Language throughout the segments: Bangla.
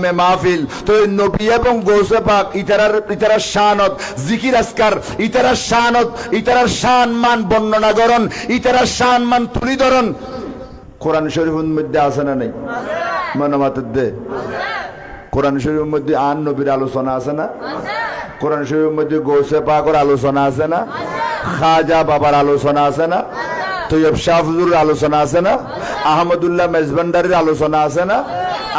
মাহফিল। তো নবী এবং গৌসে পাক, ইতারার ইতারার শানত জিকির আসকার ইতারার শানত ইতারার শান মান বর্ণনা করন ইতারার শান মান তুলি কোরআন শরীফের মধ্যে আছে না দে। কোরআন শরীফের মধ্যে আন নবীর আলোচনা আছে না? কোরআন শরীফের মধ্যে গৌসে পাকের আলোচনা আছে না? খাজা বাবার আলোচনা আছে না? তৈয়ব শাহফুজুর আলোচনা আছে না? আহমদুল্লাহ মেজবান্ডারির আলোচনা আছে না?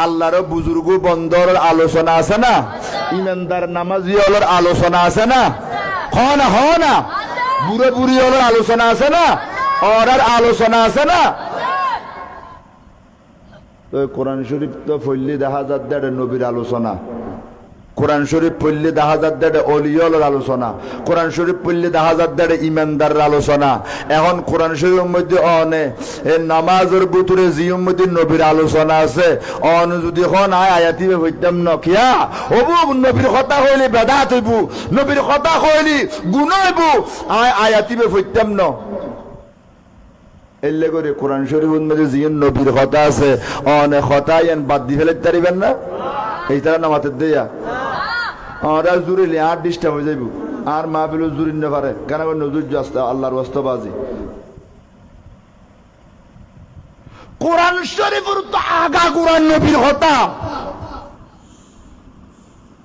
আল্লাহর বুজুর্গ বন্দর আলোচনা আছে না? ইমানদার নামাজি হলোর আলোচনা আছে না? হ না হ না? বুড়ো বুড়ি হলোর আলোচনা আছে না? অরার আলোচনা আছে না? তো কোরআন শরীফ তো ফল্লি দেখা এটা নবীর আলোচনা। কোরআন শরীফ পড়লে দেখা যাচ্ছে এটা অলিয়লের আলোচনা, কোরআন শরীফ পড়লে দেখা যাচ্ছে এটা ইমানদারের আলোচনা। এখন কোরআন শরীফের মধ্যে অনে, এ নামাজের ভিতরে জিওর মধ্যে নবীর আলোচনা আছে, অন যদি হন আয় আয়াতি হইতাম ন কিয়া হবু নবীর কথা হইলি বেদাত হইব, নবীর কথা হইলি গুণ হইব, আয় আয়াতি হইতাম ন। এলে করে কোরআন শরীফের মধ্যে জিয়ন নবীর কথা আছে, অনে কথা ইয়ান বাদ দি ফেলে তারিবেন না? এই তারা নামাতে দেয়া। আমরা জুড়িলে আর ডিস্টার্ব হয়ে যাইব। আর মা পেলেও জুড়ি না পারে। করে নজর আসতে আল্লাহর অস্তবাজি কোরআন শরীফের তো আগা কোরআন নবীর কথা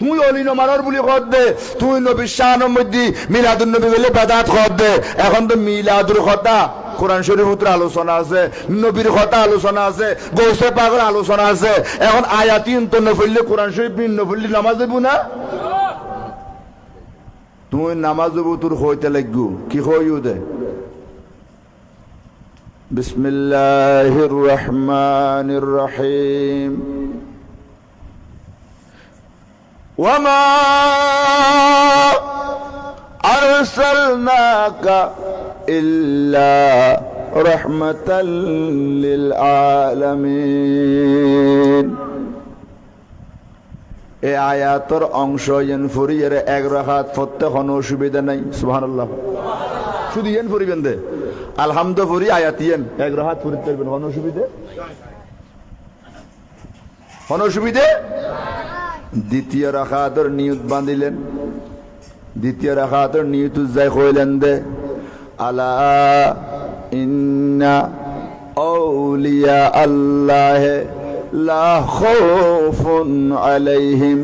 তুই অলি নমানোর বলি কর দে। তুই নবীর শাহানোর মধ্যে মিলাদুল নবী বলে বেদাত কর দে। এখন তো মিলাদুর কথা। কোরআন শরীফ উত্তর আলোচনা আছে, নবীর কথা আলোচনা আছে, গৌসে আলোচনা আছে। এখন আয়াতি তো নফললে কোরআন শরীফ নফললে নামাজ দেবো না? তুই নামাজ দেবো তোর হইতে লাগবো কি হইও দে বিসমিল্লাহির রহমানির রহিম وما أرسلناك إلا رحمة للعالمين এ আয়াতর অংশ ইয়েন ফুরিয়ের এক রাখাত ফত্তে কোনো অসুবিধা নাই সুহান আল্লাহ শুধু ইয়েন ফুরিবেন দে। আলহামদ আয়াত ইয়েন। এক রাখাত ফুরিতে পারবেন, কোনো অসুবিধে? কোনো অসুবিধে? দ্বিতীয় রাখাতর নিয়ত বাঁধিলেন। দ্বিতীয় রাখাতর নিয়ত উজ্জাই কইলেন দে। আলা ইন্না আউলিয়া আল্লাহ লা খাউফুন আলাইহিম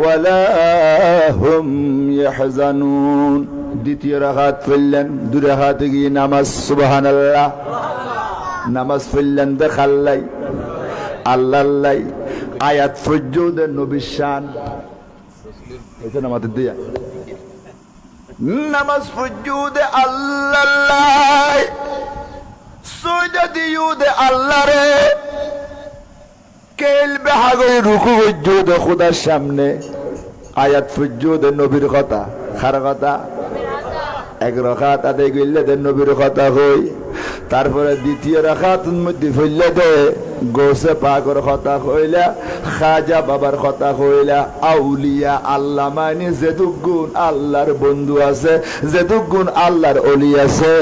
ওয়ালা হুম ইয়াহজানুন। দ্বিতীয় রাখাত ফেললেন দুই রাখাত গিয়ে নামাজ, সুবহানাল্লাহ। নামাজ ফেললেন দেখাল্লাই আল্লাহ আয়াত ফজ্জুদ নবীর শান। এটা আমাদের দিয়া। নামাজ ফজ্জুদ আল্লাহ সৈদা দিউদ আল্লাহ রে। কেল বেহাগরি রুকু ফজ্জুদ খুদার সামনে? আয়াত ফজ্জুদ নবীর কথা। খার কথা? এক রখাত আদায় করলে দে নবীর কথা হই তারপরে দ্বিতীয় রাখাত মধ্যে ফেললে দে। গোসে পাকর কথা কইলা খাজা বাবার কথা কইলা আউলিয়া আল্লাহ মানে যেদুগুণ আল্লাহর বন্ধু আছে যেদুগুণ আল্লাহর অলি আছে।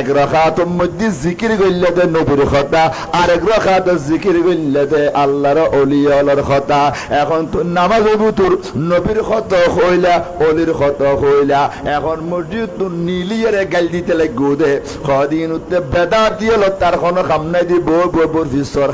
এক রাখাত মধ্যে জিকির গইলে দে নবীর কথা আরেক রাখাত জিকির গইলে দে আল্লাহর অলি আল্লাহর কথা এখন তো নামাজ বুতুর নবীর কথা কইলা অলির কথা কইলা এখন মসজিদ তো নীলিয়ারে গাল দিতে লাগবো দে। কদিন উঠতে বেদা দিয়ে তার কোনো কাম নাই দি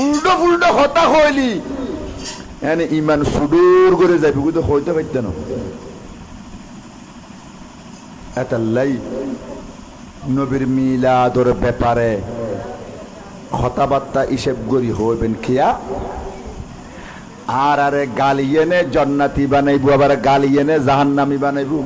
উল্টো ফুল্টো হতা হইলি এনে ইমান সুদূর করে যাবি কিন্তু হইতে পারতে না। এতাল্লাই নবীর মিলাদর ব্যাপারে কথাবার্তা হিসেব করি হইবেন খিয়া আর আরে গালিয়েনে জন্নাতি বানাইবো আবার গালিয়েনে জাহান্নামি বানাইবো।